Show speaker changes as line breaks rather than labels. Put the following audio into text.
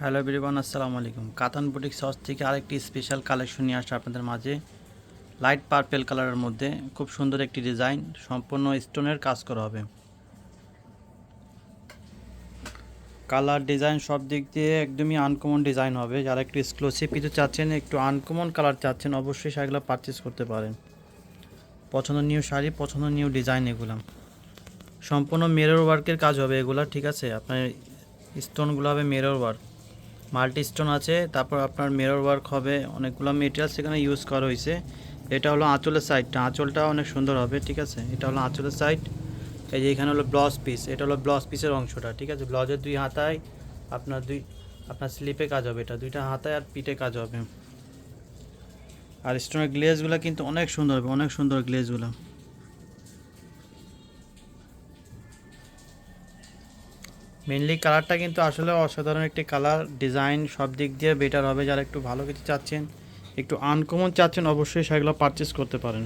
Hello everyone, আসসালামু আলাইকুম। কাতান বুটিক সস থেকে আরেকটি স্পেশাল কালেকশন নিয়ে আসছে আপনাদের মাঝে। লাইট পার্পেল কালারের মধ্যে খুব সুন্দর একটি ডিজাইন সম্পূর্ণ স্টোনের কাজ করা হবে। কালার ডিজাইন সব দিক দিয়ে একদমই আনকমন ডিজাইন হবে। যারা একটু এক্সক্লুসিভ কিছু চাচ্ছেন, একটু আনকমন কালার চাচ্ছেন, অবশ্যই সেগুলো পারচেস করতে পারেন। পছন্দ নিউ শাড়ি, পছন্দ নিউ ডিজাইন এগুলো। সম্পূর্ণ মিরর ওয়ার্কের কাজ হবে এগুলো, ঠিক আছে? আপনার স্টোনগুলো হবে মিরর ওয়ার্ক মাল্টি স্টোন আছে, তারপর আপনার মিরর ওয়ার্ক হবে, অনেকগুলো মেটেরিয়াল সেখানে ইউজ করা হয়েছে। এটা হলো আঁচলের সাইডটা আঁচলটা অনেক সুন্দর হবে, ঠিক আছে? এটা হলো আঁচলের সাইড এই যে এখানে হলো ব্লাউজ পিস এটা হলো ব্লাউজ পিসের অংশটা, ঠিক আছে? ব্লাউজের দুই হাতায় আপনার দুই, আপনার স্লিপে কাজ হবে এটা, দুইটা হাতায় আর পিঠে কাজ হবে। আর স্টোনের গ্লেজগুলো কিন্তু অনেক সুন্দর হবে, অনেক সুন্দর গ্লেজগুলো মেনলি কালারটা কিন্তু আসলে অসাধারণ একটি কালার ডিজাইন সব দিক দিয়ে বেটার হবে। যারা একটু ভালো কিছু চাচ্ছেন, একটু আনকমন চাচ্ছেন, অবশ্যই সেগুলো পারচেস করতে পারেন।